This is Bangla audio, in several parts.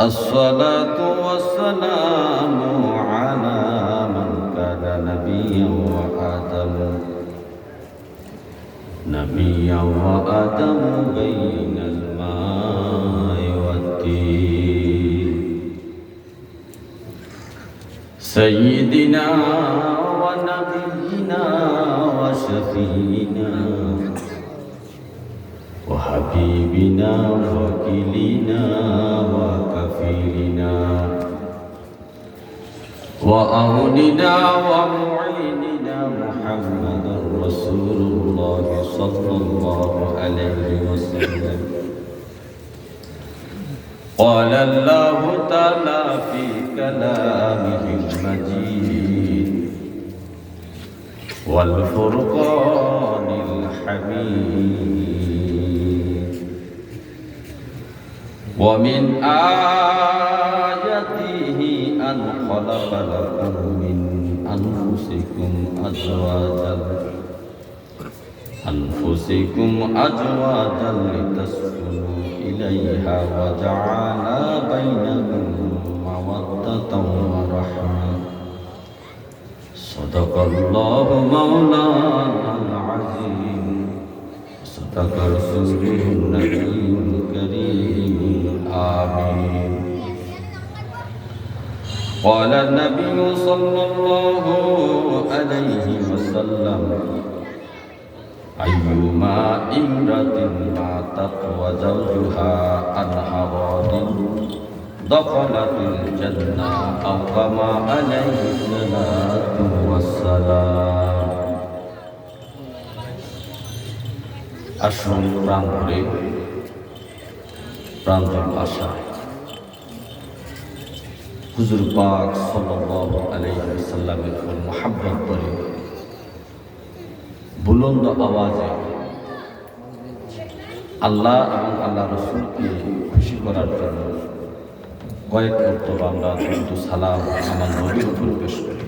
الصلاة والسلام على من كان نبيا وآدم. نبيا وآدم بين الماء والدين. سيدنا ونبينا وشفينا. وحبيبنا وكلنا وكفيلنا وأولنا ومعيننا محمد رسول الله صلى الله عليه وسلم. قال الله تعالى في كلامه المجيد والفرقان الحميد ومن آياته أن خلق لكم من أنفسكم أزواجا أنفسكم أزواجا لتسكنوا إليها وجعل بينكم مودة ورحمة صدق الله مولانا العظيم صدق رسوله النبي الكريم قال النبي صلى الله عليه وسلم أيما امرأة ماتت وزوجها عن حرام دخلت الجنة أو كما عليه الصلاة والسلام আসন প্রাঙ্গণে প্রাঞ্জল ভাষা হুজুর পাক সাল্লাল্লাহু আলাইহি সাল্লামের উপর মোহাব্বত করে বুলন্দ আওয়াজে আল্লাহ এবং আল্লাহ রসুলকে খুশি করার জন্য কয়েক কর্তব্য আমরা কিন্তু সালাম আমার নবীর উপর পেশ করি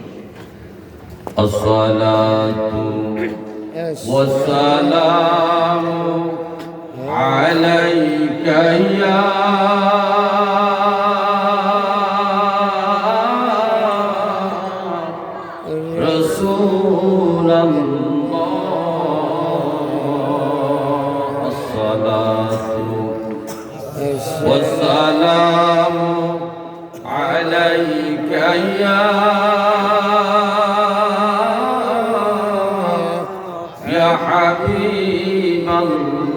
আসসালাতু والسلام عليك يا رسول الله. الصلاة والسلام عليك يا يا حبيب الله.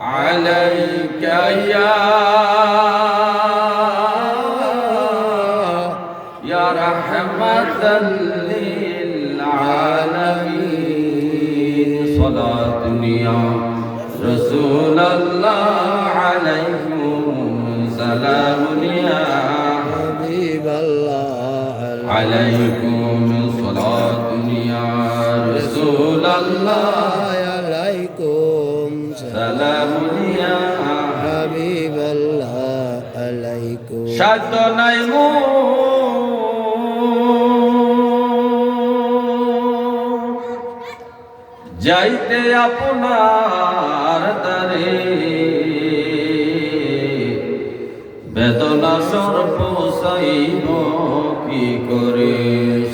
عليك يا يا رحمة للعالمين. صلاة يا رسول الله عليكم. سلام يا حبيب الله عليكم. صلاة يا رسول الله নাই মো। যাইতে আপনার দারে বেদনা সর্ব সাইব কি করে?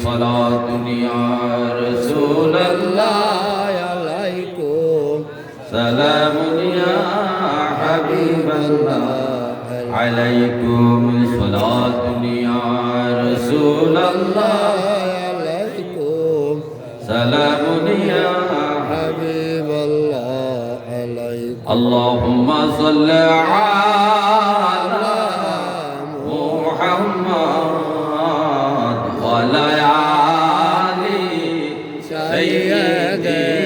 সলা দুনিয়ার সোলাল্লাহালাইকুম সালাম হাবিবাল্লাহ আলাইকুম। صلاة يا رسول الله. عليكم. سلام يا حبيب الله. عليكم. اللهم صل على محمد وعلى آل سيدنا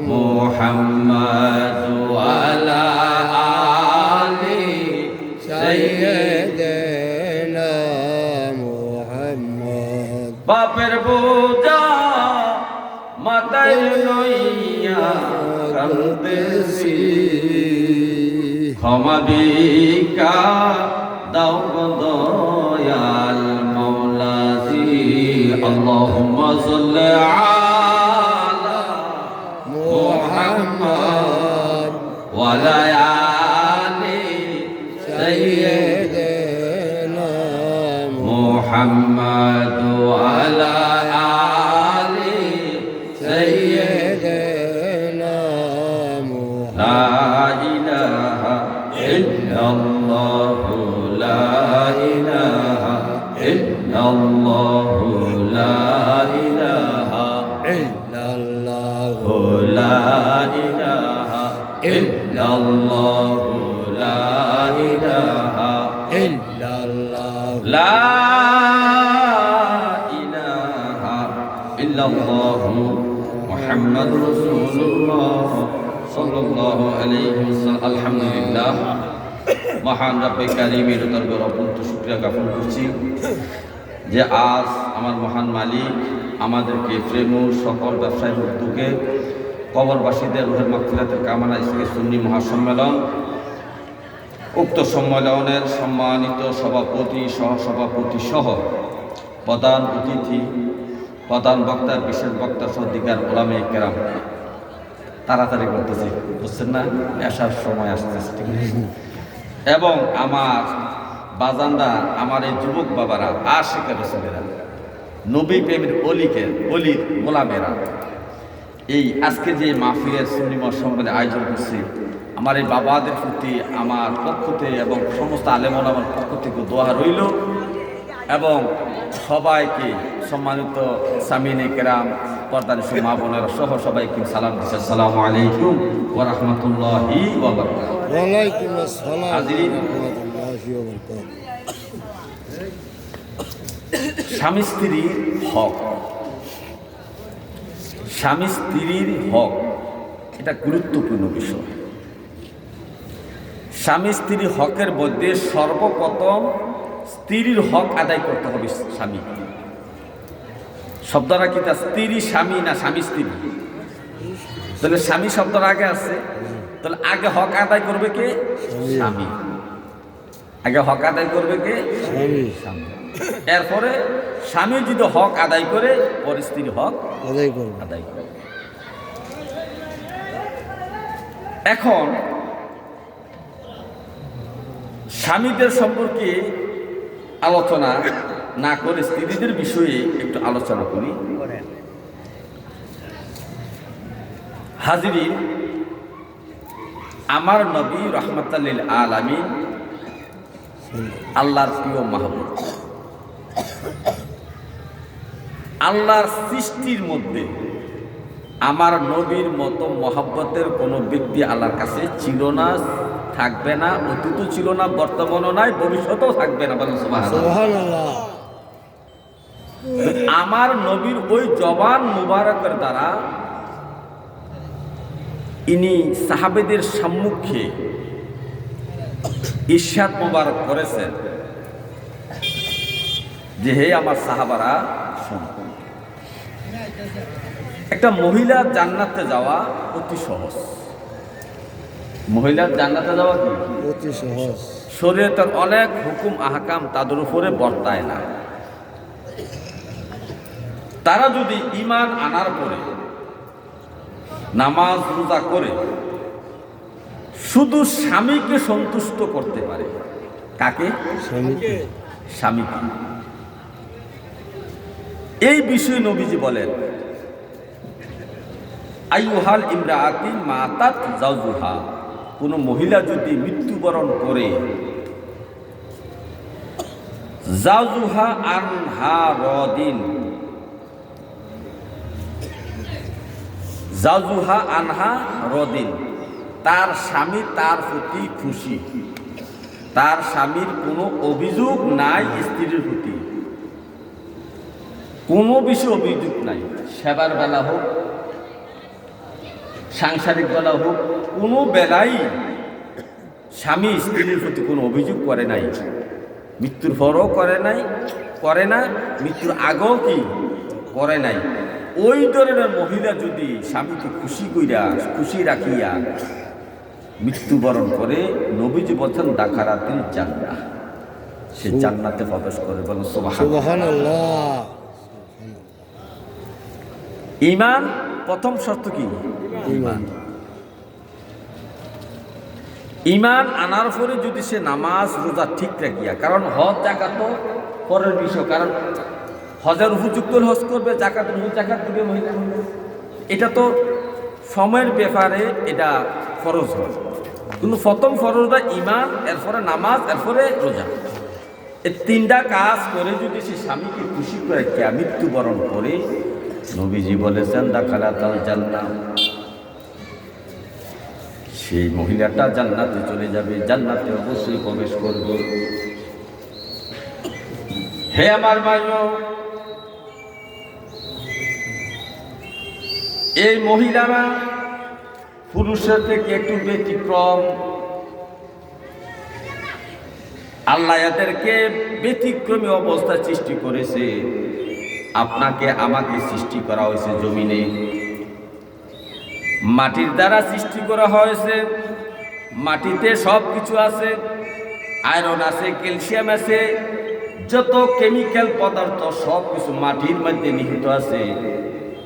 محمد. বাপের বোঝা মাতায় লইয়া কান্দেছি ক্ষমা দিকা দাও দয়াল মৌলাজি আল্লাহুম্মা সাল্লি আলা ইল্লাল্লাহু লা ইলাহা ইল্লাল্লাহু লা ইলাহা ইল্লাল্লাহু লা ইলাহা ইল্লাল্লাহু লা ইলাহা ইল্লাল্লাহু মুহাম্মাদুর রাসূলুল্লাহ সাল্লাল্লাহু আলাইহি ওয়াসাল্লাম। আলহামদুলিল্লাহ। মহান রব্বে কারিমের তরফ অত্যন্ত শুক্রিয়া জ্ঞাপন করছি। যে আজ আমার মহান মালিক আমাদেরকে প্রেমুর সকল ব্যবসায়ীর উদ্যোগে কবরবাসীদের রোহের মাকফিরাতের কামনা ইসলামী সুন্নি মহাসম্মেলন উক্ত সম্মেলনের সম্মানিত সভাপতি সহসভাপতি সহ প্রধান অতিথি প্রধান বক্তা বিশেষ বক্তা সহ দিগার ওলামে কেরাম। তাড়াতাড়ি করতেছি বুঝছেন না? আসার সময় আসতেছে ঠিক এবং আমার বাজানরা আমার এই যুবক বাবারা আশিকা রসুলেরা নবী প্রেমের অলিকে অলির গোলামেরা এই আজকে যে মাহফিলের সুন্নিমা সম্মেলনে আয়োজন করছি আমার এই বাবাদের প্রতি আমার পক্ষ থেকে এবং সমস্ত আলেমন আমার পক্ষ থেকে দোয়া রইল এবং সবাইকে সম্মানিত সামিনে কেরাম পর্দানি মা বোনেরা সহ সবাইকে সালাম দিচ্ছে। আসসালামু আলাইকুম। ওয়া রাহমাতুল্লাহি স্বামী স্ত্রীর হক। স্বামী স্ত্রীর হক এটা গুরুত্বপূর্ণ বিষয়। স্বামী স্ত্রীর হকের মধ্যে সর্বপ্রথম স্ত্রীর হক আদায় করতে হবে স্বামী। শব্দটা কি তা? স্ত্রী স্বামী না স্বামী স্ত্রী? তাহলে স্বামী শব্দটা আগে আছে। তাহলে আগে হক আদায় করবে কে? স্বামী। আগে হক আদায় করবে কে? এরপরে স্বামী যদি হক আদায় করে পরে স্ত্রীর হক আদায় করব। আদায় করে এখন স্বামীদের সম্পর্কে আলোচনা না করে স্ত্রীদের বিষয়ে একটু আলোচনা করি। হাজিরি আমার নবী রহমতাল্লিল আলামী আল্লাহর প্রিয় মাহবুব। আল্লাহর সৃষ্টির মধ্যে আমার নবীর মতো মহাব্বতের কোনো ব্যক্তি আল্লাহর কাছে ছিল না থাকবে না অতীত ছিল না বর্তমানও নাই ভবিষ্যতেও থাকবে না আমার নবীর ওই জবান মুবারকের দ্বারা ইনি সাহাবেদের সম্মুখে ঈর্ষাদ মুবারক করেছেন। যে হে আমার সাহাবারা শোনো। একটা মহিলা জান্নাতে যাওয়া অতি সহজ। মহিলার জান্নাতে যাওয়া কি? অতি সহজ। শরীয়তের অনেক হুকুম আহকাম তাদের উপরে বর্তায় না। তারা যদি ইমান আনার পরে নামাজ রোজা করে শুধু স্বামীকে সন্তুষ্ট করতে পারে। কাকে? স্বামীকে। স্বামীকে। এই বিষয়ে নবীজি বলেন আইহাল ইমরাআতি মাতাত জাউজুহা কোন মহিলা যদি মৃত্যুবরণ করে জাউজুহা আনহা রদিন। জাউজুহা আনহা রদিন। তার স্বামী তার প্রতি খুশি। তার স্বামীর কোনো অভিযোগ নাই স্ত্রীর প্রতি। কোনো বিষয়ে অভিযোগ নাই। সেবার বেলা হোক, সাংসারিক বেলা হোক, কোনো বেলাই স্বামী স্ত্রীর প্রতি কোনো অভিযোগ করে নাই। মৃত্যুর পরও করে নাই, করে না, মৃত্যুর আগেও কি করে নাই। ওই ধরনের মহিলা যদি স্বামীকে খুশি কইরা, খুশি রাখিয়া মৃত্যুবরণ করে নবীজি বলছেন দাখারাতিল জান্না সে জান্নাতে প্রবেশ করে বলেন ইমান প্রথম শর্ত কি? ইমান ইমান আনার পরে যদি সে নামাজ রোজা ঠিক রাখিয়া কারণ হজ জাকাত তো পরের বিষয় কারণ হজের উপযুক্ত হজ করবে জাকাত হলে জাকাত দিবে মহিলা এটা তো সময়ের ব্যাপারে এটা খরচ হয়। কিন্তু প্রথম ফরজটা ইমান এরপরে নামাজ, এরপরে রোজা। এই তিনটা কাজ করে যদি সে স্বামীকে খুশি করে কে মৃত্যুবরণ করে, নবীজি বলেছেন, দাখালা তাল জান্নাত। সেই মহিলাটা জান্নাতে চলে যাবে, জান্নাতে অবশ্যই প্রবেশ করবে। হে আমার ভাইও, এই মহিলারা পুরুষের থেকে একটু ব্যতিক্রম। আল্লাহ এদেরকে ব্যতিক্রমী অবস্থা সৃষ্টি করেছে। আপনাকে আমাকে সৃষ্টি করা হয়েছে জমিনে। মাটির দ্বারা সৃষ্টি করা হয়েছে। মাটিতে সব কিছু আছে। আয়রন আছে, ক্যালসিয়াম আছে। যত কেমিক্যাল পদার্থ সব কিছু মাটির মধ্যে নিহিত আছে।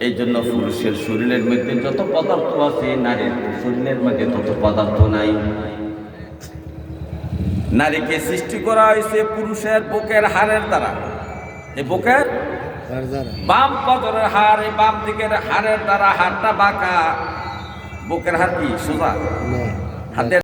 এই জন্য পুরুষের শরীরের মধ্যে যত পদার্থ আছে নারীর শরীরের মধ্যে তত পদার্থ নাই। নারীকে সৃষ্টি করা হয়েছে পুরুষের বুকের হাড়ের দ্বারা। এই বুকের? বাম পদরের হাড় এই বাম দিকের হাড়ের দ্বারা হাড়টা বাঁকা। বুকের হাড় কি সোজা? হাতের